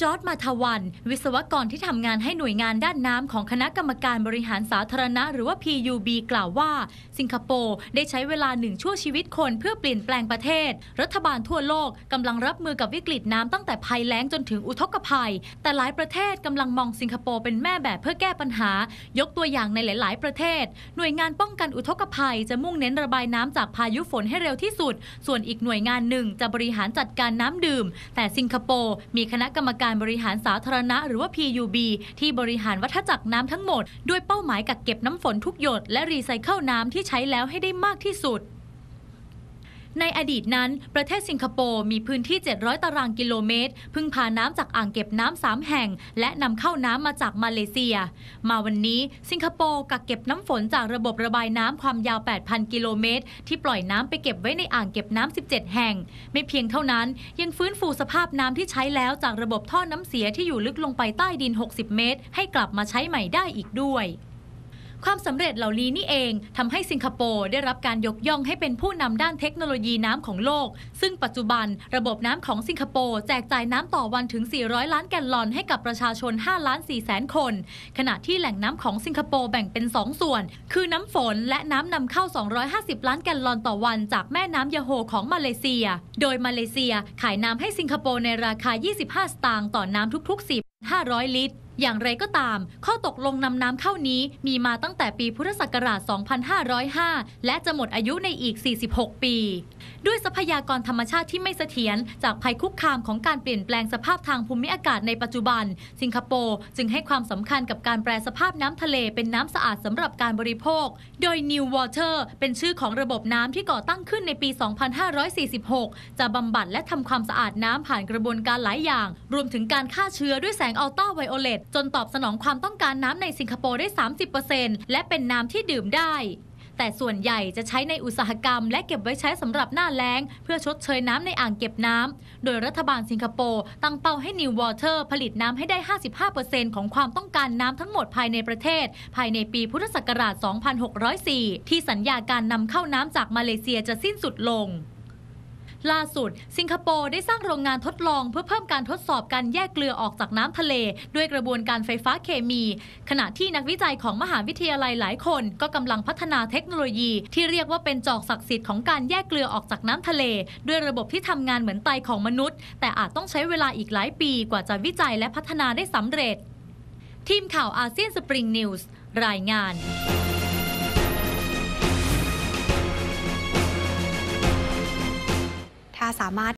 จอร์ดมาทวัน วิศวกรที่ทำงานให้หน่วยงานด้านน้ำของคณะกรรมการบริหารสาธารณะ หรือว่า PUB กล่าวว่า สิงคโปร์ได้ใช้เวลาหนึ่งชั่วชีวิตคนเพื่อเปลี่ยนแปลงประเทศ รัฐบาลทั่วโลกกำลังรับมือกับวิกฤตน้ำตั้งแต่ภัยแล้งจนถึงอุทกภัย แต่หลายประเทศกำลังมองสิงคโปร์เป็นแม่แบบเพื่อแก้ปัญหา ยกตัวอย่างในหลาย ๆ ประเทศ หน่วยงานป้องกันอุทกภัย จะมุ่งเน้นระบายน้ำจากพายุฝนให้เร็วที่สุด ส่วนอีกหน่วยงานหนึ่งจะบริหารจัดการน้ำดื่ม แต่สิงคโปร์มีคณะกรรมการบริหารสาธารณะ หรือว่า PUB ที่บริหารวัฏจักรน้ำทั้งหมด ด้วยเป้าหมายกักเก็บน้ำฝนทุกหยด และรีไซเคิลน้ำที่ใช้แล้วให้ได้มากที่สุด ในอดีตนั้นประเทศสิงคโปร์มีพื้นที่ 700 ตารางกิโลเมตร พึ่งพาน้ำจากอ่างเก็บน้ำสามแห่ง และนำเข้าน้ำมาจากมาเลเซีย มาวันนี้สิงคโปร์กักเก็บน้ำฝนจากระบบระบายน้ำความยาว 8,000 กิโลเมตร ที่ปล่อยน้ำไปเก็บไว้ในอ่างเก็บน้ำ 17 แห่ง ไม่เพียงเท่านั้นยังฟื้นฟูสภาพน้ำที่ใช้แล้วจากระบบท่อน้ำเสียที่อยู่ลึกลงไปใต้ดิน 60 เมตร ให้กลับมาใช้ใหม่ได้อีกด้วย ความสำเร็จเหล่านี้นี่เองทำให้สิงคโปร์ได้รับการยกย่องให้เป็นผู้นำด้านเทคโนโลยีน้ำของโลก ซึ่งปัจจุบันระบบน้ำของสิงคโปร์แจกจ่ายน้ำต่อวันถึง 400 ล้านแกลลอนให้กับประชาชน 5 ล้าน4แสนคน ขณะที่แหล่งน้ำของสิงคโปร์แบ่งเป็น 2 ส่วน คือน้ำฝนและน้ำนำเข้า 250 ล้านแกลลอนต่อวันจากแม่น้ำยาโฮของมาเลเซีย โดยมาเลเซียขายน้ำให้สิงคโปร์ในราคา 25 สตางค์ต่อน้ำทุกๆ 10 500 ลิตร อย่างไรก็ตาม ข้อตกลงนำน้ำเข้านี้มีมาตั้งแต่ปีพุทธศักราช 2505 และจะหมดอายุในอีก 46 ปี ด้วยทรัพยากรธรรมชาติที่ไม่เสถียรจากภัยคุกคามของการเปลี่ยนแปลงสภาพทางภูมิอากาศในปัจจุบัน สิงคโปร์จึงให้ความสำคัญกับการแปลสภาพน้ำทะเลเป็นน้ำสะอาดสำหรับการบริโภค โดย New Water เป็นชื่อของระบบน้ำที่ก่อตั้งขึ้นในปี 2546 จะบำบัดและทำความสะอาดน้ำผ่านกระบวนการหลายอย่าง รวมถึงการฆ่าเชื้อด้วยแสงอัลตราไวโอเลตจนตอบสนองความต้องการน้ำในสิงคโปร์ได้ 30%และเป็นน้ำที่ดื่มได้ แต่ส่วนใหญ่จะใช้ในอุตสาหกรรม และเก็บไว้ใช้สำหรับหน้าแล้ง เพื่อชดเชยน้ำในอ่างเก็บน้ำ โดยรัฐบาลสิงคโปร์ตั้งเป้าให้ New Water ผลิตน้ำให้ได้ 55%ของความต้องการน้ำทั้งหมดภายในประเทศ ภายในปีพุทธศักราช 2604 ที่สัญญาการนำเข้าน้ำจากมาเลเซียจะสิ้นสุดลง ล่าสุด สิงคโปร์ได้สร้างโรงงานทดลองเพื่อเพิ่มการทดสอบการแยกเกลือออกจากน้ำทะเล ด้วยกระบวนการไฟฟ้าเคมี ขณะที่นักวิจัยของมหาวิทยาลัยหลายคนก็กำลังพัฒนาเทคโนโลยีที่เรียกว่าเป็นจอกศักดิ์สิทธิ์ของการแยกเกลือออกจากน้ำทะเล ด้วยระบบที่ทำงานเหมือนไตของมนุษย์ แต่อาจต้องใช้เวลาอีกหลายปีกว่าจะวิจัยและพัฒนาได้สำเร็จ ทีมข่าวอาเซียนสปริงนิวส์รายงานามารถ